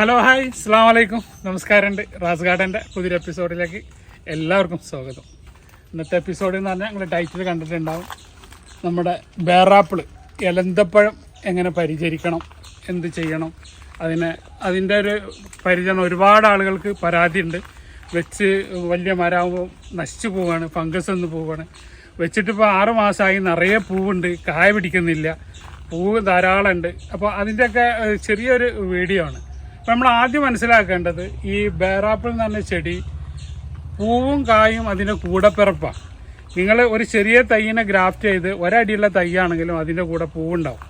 Hello hi. അസ്സാം വലൈക്കും നമസ്കാരമുണ്ട്. റാസ് ഗാർഡന്റെ പുതിയൊരു എപ്പിസോഡിലേക്ക് എല്ലാവർക്കും സ്വാഗതം. ഇന്നത്തെ എപ്പിസോഡ് എന്ന് പറഞ്ഞാൽ നിങ്ങൾ ടൈറ്റിൽ കണ്ടിട്ടുണ്ടാവും. നമ്മുടെ ബേറാപ്പിൾ എലന്തപ്പഴം എങ്ങനെ പരിചരിക്കണം എന്ത് ചെയ്യണം അതിനെ അതിന്റെ ഒരു പരിചരണം ഒരുപാട് ആളുകൾക്ക് പരാതിയുണ്ട്. വെച്ച് വലിയ മരാവുമ്പോൾ നശിച്ചു പോവുകയാണ് ഫംഗസ് ഒന്ന് പോവുകയാണ്. വെച്ചിട്ടിപ്പോൾ ആറ് മാസമായി നിറയെ പൂവുണ്ട് കായ പിടിക്കുന്നില്ല. പൂവ് ധാരാളം ഉണ്ട് അപ്പോൾ അതിന്റെയൊക്കെ ചെറിയൊരു വീഡിയോ ആണ്. അപ്പോൾ നമ്മൾ ആദ്യം മനസ്സിലാക്കേണ്ടത് ഈ ബേറാപ്പിൾ എന്ന് പറഞ്ഞ ചെടി പൂവും കായും അതിന്റെ കൂടപ്പിറപ്പാണ് നിങ്ങൾ ഒരു ചെറിയ തൈയിനെ ഗ്രാഫ്റ്റ് ചെയ്ത് ഒരടിയുള്ള തൈയാണെങ്കിലും അതിന്റെ കൂടെ പൂവുണ്ടാവും.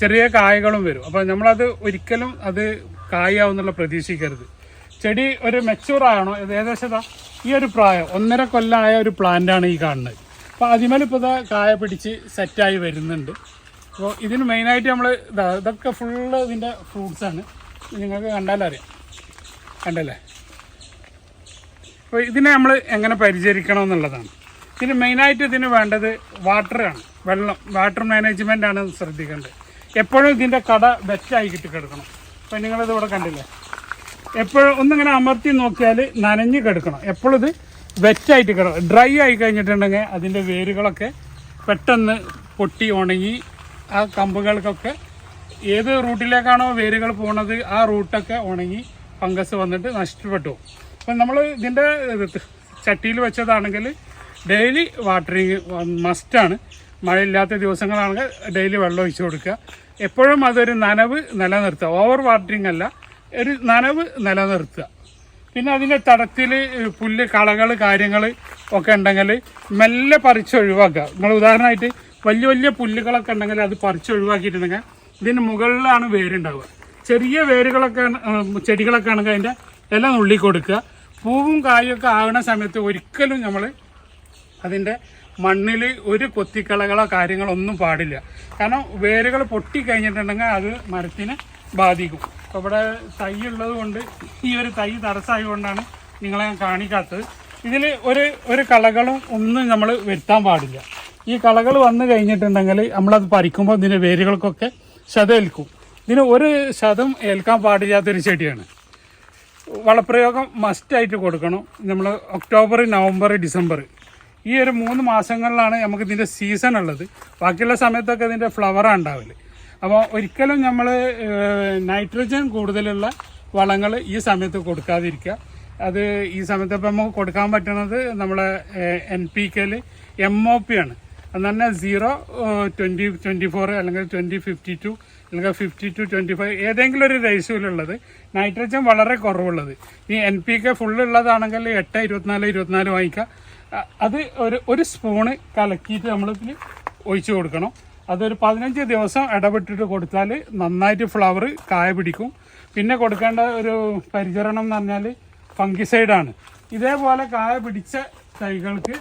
ചെറിയ കായകളും വരും. അപ്പോൾ നമ്മളത് ഒരിക്കലും അത് കായാവുന്നുള്ള പ്രതീക്ഷിക്കരുത്. ചെടി ഒരു മെച്ചൂർ ആണോ? ഇത് ഏകദേശം ഈ ഒരു പ്രായം ഒന്നര കൊല്ലമായ ഒരു പ്ലാന്റാണ് ഈ കാണുന്നത്. അപ്പോൾ അതിമേലിപ്പോൾ ഇതാ കായ പിടിച്ച് സെറ്റായി വരുന്നുണ്ട്. അപ്പോൾ ഇതിന് മെയിനായിട്ട് നമ്മൾ ഇതൊക്കെ ഫുള്ള് ഇതിന്റെ ഫ്രൂട്ട്സാണ് നിങ്ങൾക്ക് കണ്ടാലറിയാം കണ്ടല്ലേ? അപ്പോൾ ഇതിനെ നമ്മൾ എങ്ങനെ പരിചരിക്കണം എന്നുള്ളതാണ്. ഇതിന് മെയിനായിട്ട് ഇതിന് വേണ്ടത് വാട്ടറാണ് വെള്ളം വാട്ടർ മാനേജ്മെന്റ് ആണ് ശ്രദ്ധിക്കേണ്ടത്. എപ്പോഴും ഇതിന്റെ കട വെച്ചായി കിട്ടി കിടക്കണം അപ്പോൾ നിങ്ങളിത് ഇവിടെ കണ്ടില്ലേ? എപ്പോഴും ഒന്നിങ്ങനെ അമർത്തി നോക്കിയാൽ നനഞ്ഞ് കിടക്കണം. എപ്പോഴും ഇത് വെറ്റായിട്ട് കിടക്കണം. ഡ്രൈ ആയി കഴിഞ്ഞിട്ടുണ്ടെങ്കിൽ അതിന്റെ വേരുകളൊക്കെ പെട്ടെന്ന് പൊട്ടി ഉണങ്ങി ആ കമ്പുകൾക്കൊക്കെ ഏത് റൂട്ടിലേക്കാണോ വേരുകൾ പോണത് ആ റൂട്ടൊക്കെ ഉണങ്ങി ഫംഗസ് വന്നിട്ട് നഷ്ടപ്പെട്ടു. അപ്പം നമ്മൾ ഇതിന്റെ ചട്ടിയിൽ വെച്ചതാണെങ്കിൽ ഡെയിലി വാട്ടറിങ് മസ്റ്റാണ് മഴയില്ലാത്ത ദിവസങ്ങളാണെങ്കിൽ ഡെയിലി വെള്ളം ഒഴിച്ചു കൊടുക്കുക. എപ്പോഴും അതൊരു നനവ് നിലനിർത്തുക. ഓവർ വാട്ടറിങ് അല്ല ഒരു നനവ് നിലനിർത്തുക. പിന്നെ അതിന്റെ തടത്തിൽ പുല്ല് കളകൾ കാര്യങ്ങൾ ഒക്കെ ഉണ്ടെങ്കിൽ മെല്ലെ പറിച്ച് ഒഴിവാക്കുക. നിങ്ങൾ ഉദാഹരണമായിട്ട് വലിയ വലിയ പുല്ലുകളൊക്കെ ഉണ്ടെങ്കിൽ അത് പറിച്ച് ഒഴിവാക്കിയിട്ടുണ്ടെങ്കിൽ ഇതിന് മുകളിലാണ് വേരുണ്ടാവുക. ചെറിയ വേരുകളൊക്കെ ചെടികളൊക്കെ ആണെങ്കിൽ അതിന്റെ ഇല നുള്ളി കൊടുക്കുക. പൂവും കായും ഒക്കെ ആകുന്ന സമയത്ത് ഒരിക്കലും നമ്മൾ അതിന്റെ മണ്ണിൽ ഒരു കൊത്തിക്കളകളോ കാര്യങ്ങളോ ഒന്നും പാടില്ല. കാരണം വേരുകൾ പൊട്ടിക്കഴിഞ്ഞിട്ടുണ്ടെങ്കിൽ അത് മരത്തിനെ ബാധിക്കും. അപ്പോൾ ഇവിടെ തൈ ഉള്ളത് കൊണ്ട് ഈ ഒരു തൈ തടസ്സമായതുകൊണ്ടാണ് നിങ്ങളെ ഞാൻ കാണിക്കാത്തത്. ഇതിൽ ഒരു ഒരു കളകളും ഒന്നും നമ്മൾ വരുത്താൻ പാടില്ല. ഈ കളകൾ വന്നു കഴിഞ്ഞിട്ടുണ്ടെങ്കിൽ നമ്മളത് പറിക്കുമ്പോൾ ഇതിന്റെ വേരുകൾക്കൊക്കെ ശതം ഏൽക്കും ഇതിന് ഒരു ശതം ഏൽക്കാൻ പാടില്ലാത്തൊരു ചെടിയാണ്. വളപ്രയോഗം മസ്റ്റായിട്ട് കൊടുക്കണം. നമ്മൾ ഒക്ടോബർ നവംബർ ഡിസംബർ ഈ ഒരു മൂന്ന് മാസങ്ങളിലാണ് നമുക്ക് ഇതിന്റെ സീസൺ ഉള്ളത്. ബാക്കിയുള്ള സമയത്തൊക്കെ ഇതിന്റെ ഫ്ലവറാണ് ഉണ്ടാവില്ല അപ്പോൾ ഒരിക്കലും നമ്മൾ നൈട്രജൻ കൂടുതലുള്ള വളങ്ങൾ ഈ സമയത്ത് കൊടുക്കാതിരിക്കുക. അത് ഈ സമയത്ത് ഇപ്പം നമുക്ക് കൊടുക്കാൻ പറ്റുന്നത് നമ്മളെ എൻ പി കെയിൽ എം ഒ പി ആണ്. എന്ന് പറഞ്ഞാൽ സീറോ ട്വന്റി ട്വന്റി ഫോർ അല്ലെങ്കിൽ ട്വന്റി ഫിഫ്റ്റി ടു അല്ലെങ്കിൽ ഫിഫ്റ്റി ടു ട്വന്റി ഫൈവ് ഏതെങ്കിലും ഒരു റേഷ്യോയിലുള്ളത് നൈട്രജൻ വളരെ കുറവുള്ളത്. ഈ എൻ പി കെ ഫുള്ളുള്ളതാണെങ്കിൽ എട്ട് ഇരുപത്തിനാല് ഇരുപത്തിനാല് വാങ്ങിക്കുക. അത് ഒരു ഒരു സ്പൂണ് കലക്കിയിട്ട് നമ്മളിതിൽ ഒഴിച്ചു കൊടുക്കണം. അതൊരു പതിനഞ്ച് ദിവസം ഇടപെട്ടിട്ട് കൊടുത്താൽ നന്നായിട്ട് ഫ്ലവർ കായ പിടിക്കും. പിന്നെ കൊടുക്കേണ്ട ഒരു പരിചരണം എന്ന് പറഞ്ഞാൽ ഫംഗിസൈഡാണ് ഇതേപോലെ കായ പിടിച്ച തൈകൾക്ക്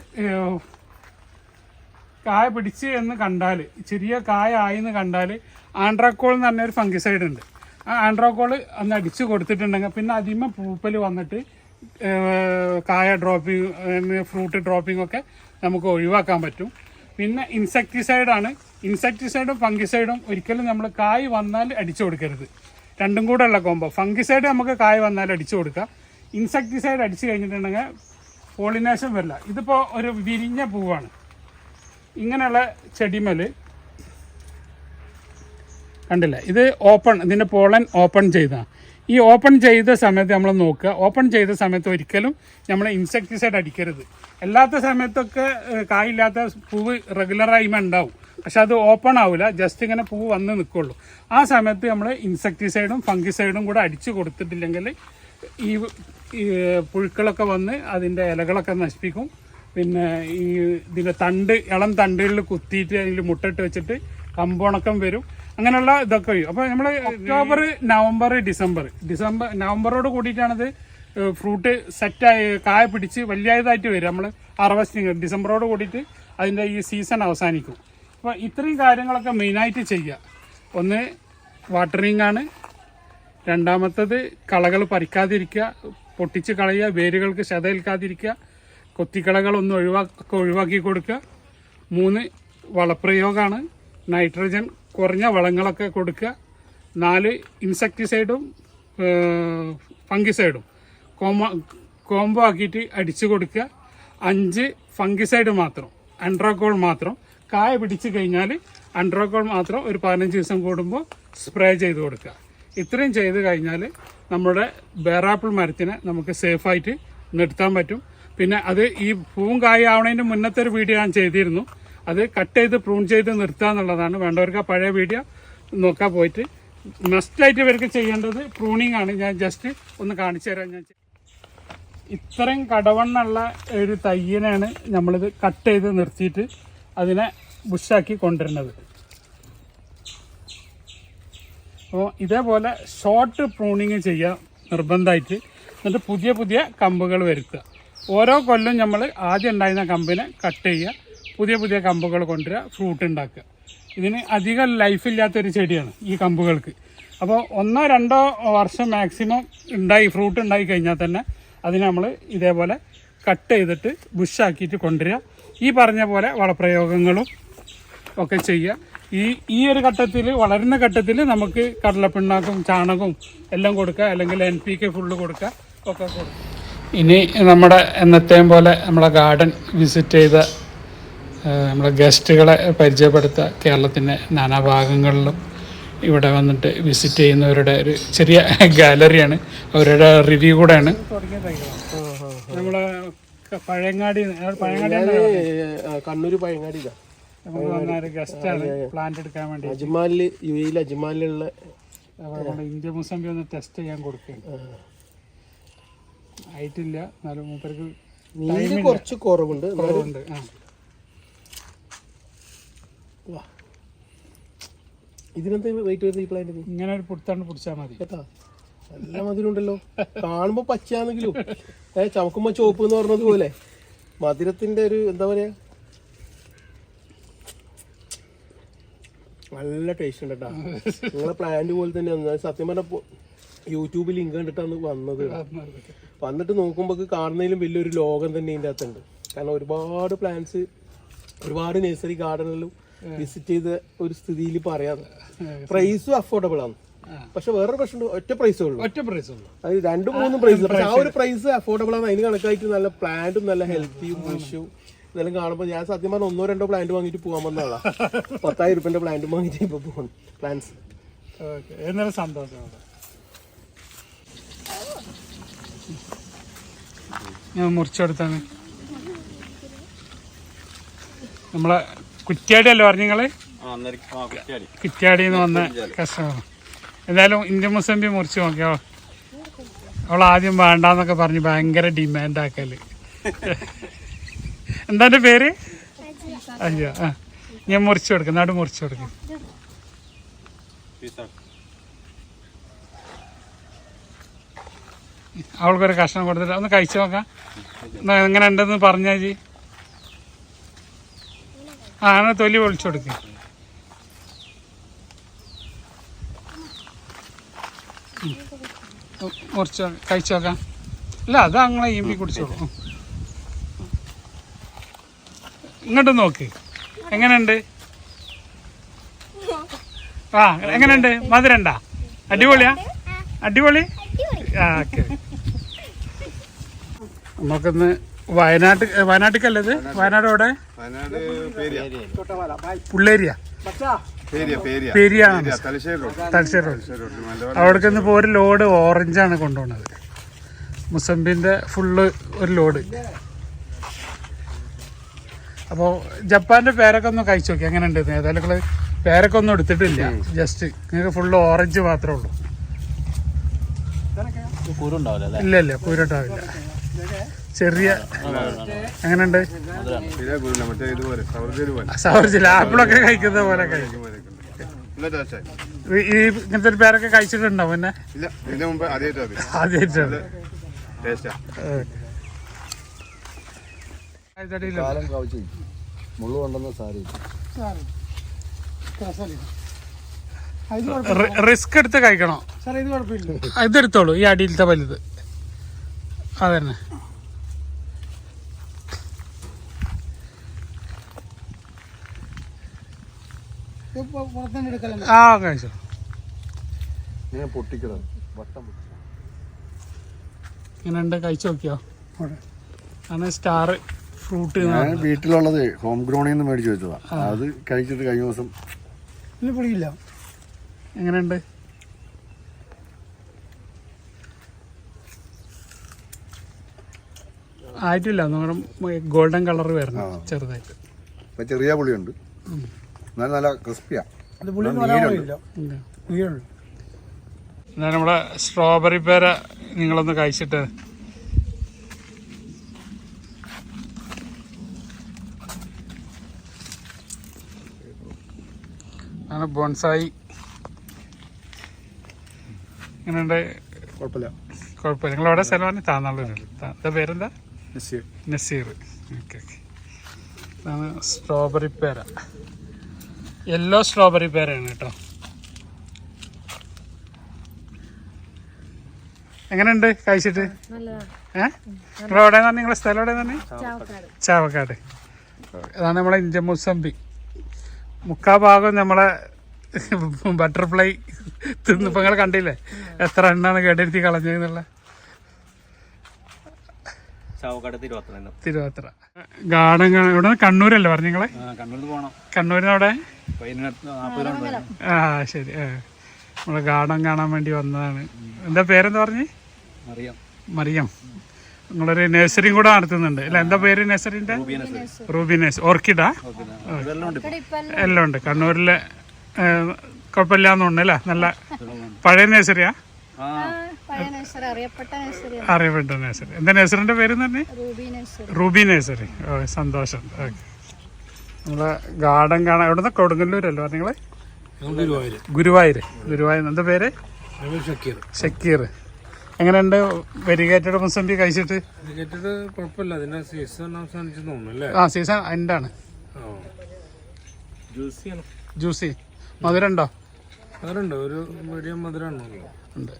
കായ പിടിച്ച് എന്ന് കണ്ടാൽ ചെറിയ കായ ആയെന്ന് കണ്ടാൽ ആൻഡ്രാക്കോൾ എന്ന് പറഞ്ഞൊരു ഫംഗിസൈഡ് ഉണ്ട്. ആ ആൻഡ്രാക്കോൾ അന്ന് അടിച്ച് കൊടുത്തിട്ടുണ്ടെങ്കിൽ പിന്നെ അതിമ പൂപ്പൽ വന്നിട്ട് കായ ഡ്രോപ്പിംഗ് ഫ്രൂട്ട് ഡ്രോപ്പിംഗ് ഒക്കെ നമുക്ക് ഒഴിവാക്കാൻ പറ്റും. പിന്നെ ഇൻസെക്ടിസൈഡാണ് ഇൻസെക്ടിസൈഡും ഫംഗിസൈഡും ഒരിക്കലും നമ്മൾ കായ് വന്നാൽ അടിച്ചു കൊടുക്കരുത്. രണ്ടും കൂടെ ഉള്ള കോമ്പോ ഫംഗിസൈഡ് നമുക്ക് കായ് വന്നാൽ അടിച്ചു കൊടുക്കാം. ഇൻസെക്ടിസൈഡ് അടിച്ചു കഴിഞ്ഞിട്ടുണ്ടെങ്കിൽ പോളിനേഷൻ വരില്ല. ഇതിപ്പോൾ ഒരു വിരിഞ്ഞ പൂവാണ്. ഇങ്ങനെയുള്ള ചെടിമൽ കണ്ടില്ല? ഇത് ഓപ്പൺ ഇതിന്റെ പോളൻ ഓപ്പൺ ചെയ്താൽ ഈ ഓപ്പൺ ചെയ്ത സമയത്ത് നമ്മൾ നോക്കുക. ഓപ്പൺ ചെയ്ത സമയത്ത് ഒരിക്കലും നമ്മൾ ഇൻസെക്ടിസൈഡ് അടിക്കരുത്. അല്ലാത്ത സമയത്തൊക്കെ കായില്ലാത്ത പൂവ് റെഗുലറായി ഉണ്ടാവും. പക്ഷെ അത് ഓപ്പൺ ആവില്ല ജസ്റ്റ് ഇങ്ങനെ പൂവ് വന്ന് നിൽക്കുള്ളൂ ആ സമയത്ത് നമ്മൾ ഇൻസെക്ടിസൈഡും ഫംഗിസൈഡും കൂടെ അടിച്ചു കൊടുത്തിട്ടില്ലെങ്കിൽ ഈ പുഴുക്കളൊക്കെ വന്ന് അതിന്റെ ഇലകളൊക്കെ നശിപ്പിക്കും. പിന്നെ ഈ ഇതിന്റെ തണ്ട് ഇളം തണ്ടുകളിൽ കുത്തിയിട്ട് അതിൽ മുട്ടിട്ട് വെച്ചിട്ട് കമ്പോണക്കം വരും. അങ്ങനെയുള്ള ഇതൊക്കെ വരും. അപ്പോൾ നമ്മൾ ഒക്ടോബർ നവംബർ ഡിസംബർ. ഡിസംബർ നവംബറോട് കൂടിയിട്ടാണിത് ഫ്രൂട്ട് സെറ്റായി കായ പിടിച്ച് വലിയതായിട്ട് വരും. നമ്മൾ ഹാർവസ്റ്റിങ് ഡിസംബറോട് കൂടിയിട്ട് അതിന്റെ ഈ സീസൺ അവസാനിക്കും. അപ്പോൾ ഇത്രയും കാര്യങ്ങളൊക്കെ മെയിനായിട്ട് ചെയ്യുക ഒന്ന് വാട്ടറിങ് ആണ്. രണ്ടാമത്തത് കളകൾ പറിക്കാതിരിക്കുക പൊട്ടിച്ച് കളയുക വേരുകൾക്ക് ശതയേൽക്കാതിരിക്കുക കൊത്തിക്കളകളൊന്നും ഒഴിവാക്കി ഒഴിവാക്കി കൊടുക്കുക. മൂന്ന് വളപ്രയോഗമാണ്. നൈട്രജൻ കുറഞ്ഞ വളങ്ങളൊക്കെ കൊടുക്കുക. നാല് ഇൻസെക്ടിസൈഡും ഫംഗിസൈഡും. കോമ കോംബോ ആക്കിയിട്ട് അടിച്ചു കൊടുക്കുക. അഞ്ച് ഫംഗിസൈഡ് മാത്രം. അൻഡ്രോക്കോൾ മാത്രം. കായ പിടിച്ചു കഴിഞ്ഞാൽ അൻഡ്രോക്കോൾ മാത്രം ഒരു പതിനഞ്ച് ദിവസം കൂടുമ്പോൾ സ്പ്രേ ചെയ്ത് കൊടുക്കുക. ഇത്രയും ചെയ്ത് കഴിഞ്ഞാൽ നമ്മുടെ ബേറാപ്പിൾ മരത്തിനെ നമുക്ക് സേഫായിട്ട് നിർത്താൻ പറ്റും. പിന്നെ അത് ഈ പൂവും കായാവണതിന് മുന്നത്തെ ഒരു വീഡിയോ ഞാൻ ചെയ്തിരുന്നു. അത് കട്ട് ചെയ്ത് പ്രൂൺ ചെയ്ത് നിർത്തുക എന്നുള്ളതാണ്. വേണ്ടവർക്ക് ആ പഴയ വീഡിയോ നോക്കാൻ പോയിട്ട്. മസ്റ്റായിട്ട് ഇവർക്ക് ചെയ്യേണ്ടത് പ്രൂണിങ് ആണ്. ഞാൻ ജസ്റ്റ് ഒന്ന് കാണിച്ചു തരാം. ഞാൻ ഇത്രയും കടവണ്ണുള്ള ഒരു തയ്യനാണ് നമ്മളിത് കട്ട് ചെയ്ത് നിർത്തിയിട്ട് അതിനെ ബുഷാക്കി കൊണ്ടുവരുന്നത്. അപ്പോൾ ഇതേപോലെ ഷോർട്ട് പ്രൂണിങ് ചെയ്യുക നിർബന്ധമായിട്ട്. എന്നിട്ട് പുതിയ പുതിയ കമ്പുകൾ വരുത്തുക. ഓരോ കൊല്ലം നമ്മൾ ആദ്യം ഉണ്ടായിരുന്ന കമ്പിനെ കട്ട് ചെയ്യുക പുതിയ പുതിയ കമ്പുകൾ കൊണ്ടുവരിക ഫ്രൂട്ട് ഉണ്ടാക്കുക. ഇതിന് അധികം ലൈഫില്ലാത്തൊരു ചെടിയാണ് ഈ കമ്പുകൾക്ക്. അപ്പോൾ ഒന്നോ രണ്ടോ വർഷം മാക്സിമം ഉണ്ടായി ഫ്രൂട്ട് ഉണ്ടായി കഴിഞ്ഞാൽ തന്നെ അതിന് നമ്മൾ ഇതേപോലെ കട്ട് ചെയ്തിട്ട് ബുഷാക്കിയിട്ട് കൊണ്ടുവരിക. ഈ പറഞ്ഞ പോലെ വളപ്രയോഗങ്ങളും ഒക്കെ ചെയ്യുക. ഈ ഈ ഒരു ഘട്ടത്തിൽ വളരുന്ന ഘട്ടത്തിൽ നമുക്ക് കടലപ്പിണ്ണാക്കും ചാണകവും എല്ലാം കൊടുക്കുക അല്ലെങ്കിൽ എൻ പി കെ ഫുള്ള് കൊടുക്കുക ഒക്കെ കൊടുക്കുക. ഇനി നമ്മുടെ എന്നത്തെയും പോലെ നമ്മളെ ഗാർഡൻ വിസിറ്റ് ചെയ്ത നമ്മുടെ നമ്മളെ ഗസ്റ്റുകളെ പരിചയപ്പെടുത്തുക. കേരളത്തിന്റെ നാനാഭാഗങ്ങളിലും ഇവിടെ വന്നിട്ട് വിസിറ്റ് ചെയ്യുന്നവരുടെ ഒരു ചെറിയ ഗാലറിയാണ്. അവരുടെ റിവ്യൂ കൂടെയാണ്. നമ്മുടെ പഴയങ്ങാടി പഴയങ്ങാടി പഴങ്ങാടിയില്ല നമുക്ക് വന്ന ഒരു ഗസ്റ്റാണ് പ്ലാന്റ് എടുക്കാൻ വേണ്ടി അജ്മാലിൽ യു എയിൽ അജ്മാലിലുള്ള നമ്മുടെ ഇന്ത്യ മുസംബി ഒന്ന് ടെസ്റ്റ് ചെയ്യാൻ കൊടുക്കുകയാണ്. ആയിട്ടില്ല. എന്നാലും മൂപ്പർക്ക് നീര് കുറച്ച് കുറവുണ്ട്. കുറവുണ്ട്. ആ. ഇതിനെന്താ വെയിറ്റ് വരുന്നത് ഈ പ്ലാന്റിന് ഇങ്ങനെ ഒരു പുടുത്താണ്ട് പിടിച്ചാൽ മതി. കേട്ടാ നല്ല മധുരമുണ്ടല്ലോ കാണുമ്പോ പച്ചയാണെങ്കിലും. ഏ ചമക്കുമ്പോ ചോപ്പ് എന്ന് പറഞ്ഞത് പോലെ. മധുരത്തിന്റെ ഒരു എന്താ പറയാ? നല്ല ടേസ്റ്റ് ഉണ്ട് കേട്ടാ നിങ്ങളെ പ്ലാന്റ് പോലെ തന്നെ സത്യം പറഞ്ഞ യൂട്യൂബിൽ ലിങ്ക് കണ്ടിട്ടാണ് വന്നത്. വന്നിട്ട് നോക്കുമ്പോൾ കാണുന്നതിലും വലിയൊരു ലോകം തന്നെ ഇതിന്റെ അകത്തുണ്ട്. കാരണം ഒരുപാട് പ്ലാന്റ്സ് ഒരുപാട് നഴ്സറി ഗാർഡനിലും വിസിറ്റ് ചെയ്ത ഒരു സ്ഥിതിയിൽ പറയാം. പ്രൈസും അഫോർഡബിൾ ആണ്. പക്ഷെ വേറൊരു പ്രശ്നം ഒറ്റ പ്രൈസേ ഉള്ളൂ. ഒറ്റ പ്രൈസ് ഉള്ളൂ. അത് രണ്ടും മൂന്നും പ്രൈസ് പക്ഷെ ആ ഒരു പ്രൈസ് അഫോർഡബിൾ ആണ്. അതിന് കണക്കായിട്ട് നല്ല പ്ലാന്റും നല്ല ഹെൽത്തിയും ബുഷും ഇതെല്ലാം കാണുമ്പോൾ ഞാൻ സത്യം പറഞ്ഞ ഒന്നോ രണ്ടോ പ്ലാന്റ് വാങ്ങിയിട്ട് പോകാൻ വന്നതാണ് പത്തായിരം റുപ്യന്റെ പ്ലാന്റ് വാങ്ങിയിട്ട് ഇപ്പൊ പോകണം പ്ലാന്റ്സ് സന്തോഷം അവിടെ ഞാൻ മുറിച്ചെടുത്താണ്. നമ്മളെ കുറ്റ്യാടി അല്ലേ പറഞ്ഞു നിങ്ങൾ? കുറ്റ്യാടി. എന്ന് വന്ന കസ്റ്റമർ എന്തായാലും ഇന്ത്യൻ മുസംബി മുറിച്ച് നോക്കിയോ? അവൾ ആദ്യം വേണ്ടെന്നൊക്കെ പറഞ്ഞ് ഭയങ്കര ഡിമാൻഡ് ആക്കൽ എന്താ പേര്? അയ്യോ ആ ഞാൻ മുറിച്ചു കൊടുക്കും. നടു മുറിച്ചു കൊടുക്കും. അവൾക്കൊരു കഷ്ണം കൊടുത്തിട്ട് ഒന്ന് കഴിച്ചു നോക്കാം. എങ്ങനെ ഉണ്ടെന്ന് പറഞ്ഞാ ജി. ആ അങ്ങനെ തൊലി പൊളിച്ചു കൊടുക്ക്. ഉം. ഉം, മുറിച്ച് കഴിച്ചു നോക്കാം. അല്ല അത് അങ്ങനെ ഈമ്പി കുടിച്ചോളൂ. ഇങ്ങോട്ട് നോക്ക്. എങ്ങനെയുണ്ട്? ആ എങ്ങനെയുണ്ട്? മധുരണ്ട? അടിപൊളിയാ? അടിപൊളി? ആ ഓക്കെ. നമുക്കിന്ന് വയനാട്ട് വയനാട്ടിക്കല്ലേ ഇത്? വയനാട് പേരിയ. പുള്ളേരിയ? പേരിയാണ് പേരിയ പെരിയാണ്. പേരിയ തലശ്ശേരി റോഡ്. അവിടേക്ക് ഇന്ന് ഇപ്പോൾ ഒരു ലോഡ് ഓറഞ്ചാണ് കൊണ്ടുപോകുന്നത് മുസംബിന്റെ ഫുള്ള് ഒരു ലോഡ്. അപ്പോൾ ജപ്പാന്റെ പേരൊക്കെ ഒന്ന് കഴിച്ചു നോക്കി. എങ്ങനെ ഉണ്ട് ഏതായാലും നിങ്ങൾ പേരൊക്കെ ഒന്നും എടുത്തിട്ടില്ല. ജസ്റ്റ് നിങ്ങൾക്ക് ഫുള്ള് ഓറഞ്ച് മാത്രമേ ഉള്ളൂ. ഇല്ല ഇല്ല പൂരട്ടാവില്ല. ചെറിയ എങ്ങനെയുണ്ട്? സവർജില്ല ആപ്പിളൊക്കെ കഴിക്കുന്ന പോലെ ഈ- ഇങ്ങനത്തെ ഒരു പേരൊക്കെ കഴിച്ചിട്ടുണ്ടോ പിന്നെ ആദ്യമായിട്ടാണ് മുള്ളു കൊണ്ടെന്ന സാരി റിസ്ക് എടുത്ത് കഴിക്കണോ. ഇതെടുത്തോളൂ. ഈ അടിയിലത്തെ വലുത്. അതന്നെ. ആ കഴിച്ചോ. ഇങ്ങനെയുണ്ട് കഴിച്ചു നോക്കിയോ? ആണ് സ്റ്റാർ ഫ്രൂട്ട് ഞാൻ വീട്ടിലുള്ളത് ഹോം ഗ്രൗണ്ടിൽ നിന്ന് മേടിച്ചു വെച്ചതാ. അത് കഴിച്ചിട്ട് കഴിഞ്ഞ ദിവസം ഇതിന് പുളിയില്ല എങ്ങനെയുണ്ട്? ആയിട്ടില്ല. ഗോൾഡൻ കളർ വരണം ചെറുതായിട്ട്. ഇപ്പൊ ചെറിയ പുളിയുണ്ട്. നല്ല നല്ല ക്രിസ്പിയാ ഇല്ല. എന്നാ നമ്മുടെ സ്ട്രോബെറി പേര നിങ്ങളൊന്ന് കഴിച്ചിട്ട്. ആണ് ബോൺസായി. ഇങ്ങനെ കുഴപ്പമില്ല. കുഴപ്പമില്ല. നിങ്ങൾ എവിടെ സ്ഥലമാണ് താന്നാളൂർ എന്താ പേരെന്താ? നസീർ. Okay okay. ഇതാണ് സ്ട്രോബെറി പേര. യെല്ലോ സ്ട്രോബെറി പേരാണ് കേട്ടോ. എങ്ങനെയുണ്ട് കഴിച്ചിട്ട്? ഏഹ് എവിടെ എവിടെയാണ് നിങ്ങളെ സ്ഥലം തന്നെ ചാവക്കാട്. അതാണ് നമ്മളെ ഇന്ത്യൻ മുസമ്പി. മുക്കാ ഭാഗം നമ്മളെ ബട്ടർഫ്ലൈ തിന്നിപ്പങ്ങൾ കണ്ടില്ലേ? എത്ര എണ്ണാണ് കേടെടുത്തി കളഞ്ഞതെന്നുള്ള ചാവക്കാട് തിരുവത്രണ്ട് തിരുവാത്ര ഗാർഡൻ ഇവിടെ കണ്ണൂരല്ലേ പറഞ്ഞു നിങ്ങളെ? കണ്ണൂരിൽ പോകണം കണ്ണൂരിന് അവിടെ? പതിനെട്ട് നാൽപ്പത് ആ ശരി. നമ്മളെ ഗാർഡൻ കാണാൻ വേണ്ടി വന്നതാണ്. എന്താ പേരെന്താ പറഞ്ഞു? മറിയം. മറിയം. നിങ്ങളൊരു നഴ്സറിയും കൂടെ നടത്തുന്നുണ്ട്. അല്ല എന്താ പേര് നഴ്സറിന്റെ റൂബി നഴ്സ് ഓർക്കിഡാ? എല്ലാം ഉണ്ട് കണ്ണൂരിലെ കുഴപ്പമില്ലാന്നുണ്ട് കുഴപ്പമില്ലാന്ന് അല്ലേ? നല്ല പഴയ നഴ്സറിയാ? അറിയപ്പെട്ട നഴ്സറി എന്താ നഴ്സറിന്റെ പേര് തന്നെ റൂബി നഴ്സറി. Ruby nursery. ഓ സന്തോഷം. ഓക്കെ നമ്മളെ ഗാർഡൻ കാണാൻ എവിടുന്ന? കൊടുങ്ങല്ലൂരല്ലോ നിങ്ങൾ? ഗുരുവായൂർ ഗുരുവായൂർ എന്താ പേര്? ഷക്കീർ. എങ്ങനെയുണ്ട് വെരിഗേറ്റഡ് മുസംബി കഴിച്ചിട്ട്? ടിക്കറ്റ് കുഴപ്പമില്ല. അതിന്റെ സീസൺ അവസാനിച്ചു തോന്നുന്നു അല്ലേ? ആ സീസൺ ജ്യൂസിയാണ് ജ്യൂസി മധുരം ഉണ്ടോ മധുരമുണ്ട് ഒരു മീഡിയം മധുരമാണല്ലോ ഉണ്ട്.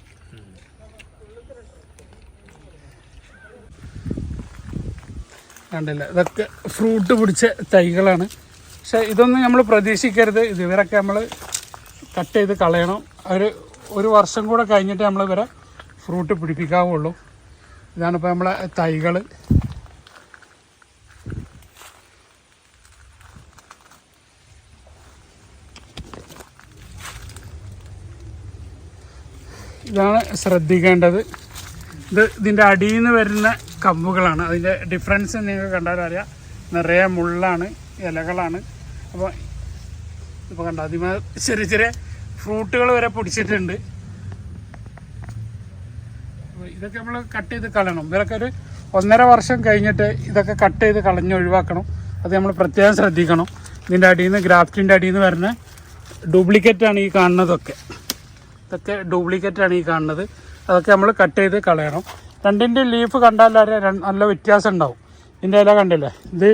കണ്ടില്ല. ഇതൊക്കെ ഫ്രൂട്ട് പിടിച്ച തൈകളാണ്. പക്ഷെ ഇതൊന്നും നമ്മൾ പ്രതീക്ഷിക്കരുത്. ഇത് ഇവരൊക്കെ നമ്മൾ കട്ട് ചെയ്ത് കളയണം. ഒരു ഒരു വർഷം കൂടെ കഴിഞ്ഞിട്ട് നമ്മൾ ഇവരെ ഫ്രൂട്ട് പിടിപ്പിക്കാവുള്ളൂ. ഇതാണ് ഇപ്പോൾ നമ്മളെ തൈകൾ. ഇതാണ് ശ്രദ്ധിക്കേണ്ടത്. ഇത് ഇതിന്റെ അടിയിൽ നിന്ന് വരുന്ന കമ്പുകളാണ്. അതിന്റെ ഡിഫറൻസ് നിങ്ങൾക്ക് കണ്ടാലും അറിയാം. നിറയെ മുള്ളാണ് ഇലകളാണ്. അപ്പോൾ ഇപ്പോൾ കണ്ട അതിമ ചെറിയ ചെറിയ ഫ്രൂട്ടുകൾ വരെ പൊടിച്ചിട്ടുണ്ട്. ഇതൊക്കെ നമ്മൾ കട്ട് ചെയ്ത് കളയണം. ഇവരൊക്കെ ഒരു ഒന്നര വർഷം കഴിഞ്ഞിട്ട് ഇതൊക്കെ കട്ട് ചെയ്ത് കളഞ്ഞ് ഒഴിവാക്കണം. അത് നമ്മൾ പ്രത്യേകം ശ്രദ്ധിക്കണം. ഇതിന്റെ അടിയിൽ നിന്ന് ഗ്രാഫ്റ്റിന്റെ അടിയിൽ നിന്ന് വരുന്ന ഡ്യൂപ്ലിക്കേറ്റാണ് ഈ കാണുന്നതൊക്കെ. ഇതൊക്കെ ആണ് ഈ കാണുന്നത്. അതൊക്കെ നമ്മൾ കട്ട് ചെയ്ത് കളയണം. രണ്ടിന്റെ ലീഫ് കണ്ടാൽ നല്ല വ്യത്യാസം ഉണ്ടാവും. ഇതിന്റെ ഇല കണ്ടില്ലേ? ഇത്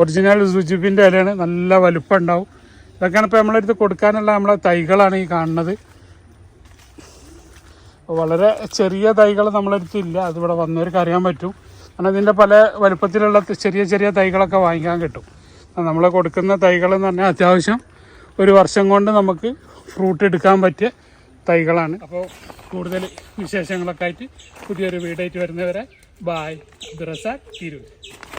ഒറിജിനൽ സുജിപ്പിന്റെ ഇലയാണ്. നല്ല വലുപ്പം ഉണ്ടാവും. ഇതൊക്കെയാണ് ഇപ്പോൾ നമ്മളെടുത്ത് കൊടുക്കാനുള്ള നമ്മളെ തൈകളാണ് ഈ കാണുന്നത്. വളരെ ചെറിയ തൈകൾ നമ്മളെടുത്ത് ഇല്ല. അതിവിടെ വന്നവർക്ക് അറിയാൻ പറ്റും. കാരണം ഇതിന്റെ പല വലുപ്പത്തിലുള്ള ചെറിയ ചെറിയ തൈകളൊക്കെ വാങ്ങിക്കാൻ കിട്ടും. നമ്മൾ കൊടുക്കുന്ന തൈകൾ എന്ന് പറഞ്ഞാൽ അത്യാവശ്യം ഒരു വർഷം കൊണ്ട് നമുക്ക് ഫ്രൂട്ട് എടുക്കാൻ പറ്റിയ തൈകളാണ്. അപ്പോൾ കൂടുതൽ വിശേഷങ്ങളൊക്കെ ആയിട്ട് പുതിയൊരു വീടായിട്ട് വരുന്നവരെ ബായ് ദുറസ തിരൂർ.